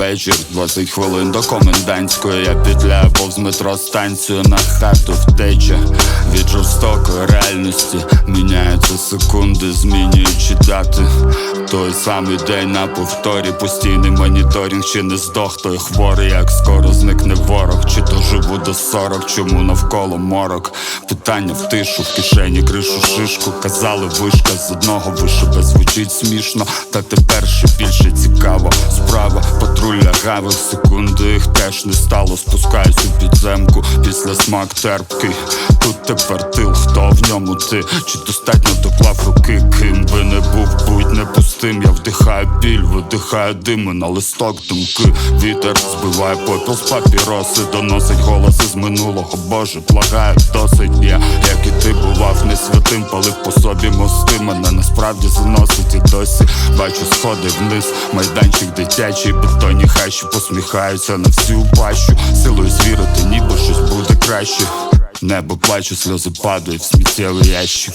вечір, 20 хвилин до комендантської. Я петляю повз метро станцію на хату втеча. Від жорстокої реальності Міняються секунди, змінюючи дати. Той самий день на повторі Постійний моніторинг, чи не здох той хворий, як скоро до 40, чому навколо морок? Питання в тишу, в кишені кришу шишку. Казали вишка з одного вишибе звучить смішно, та тепер ще більше цікаво. Справа патруль лягавих секунди їх теж не стало. Спускаюсь у підземку, після смак терпкий Тут тепер тил, хто в ньому ти? Чи достатньо доклав руки, ким би не був, пустим Я вдихаю біль, видихаю дими на листок думки. Вітер збиває попіл з папіроси Доносить голоси з минулого, Боже, благаю, досить я, як і ти бував не святим, палив по собі мости. Мене насправді заносить і досі. Бачу сходи вниз, майданчик дитячий, бетонні хащі. Посміхаються на всю пащу. Силою звірити, ніби щось буде краще. Небо плачу, сльози падають в сміттєвий ящик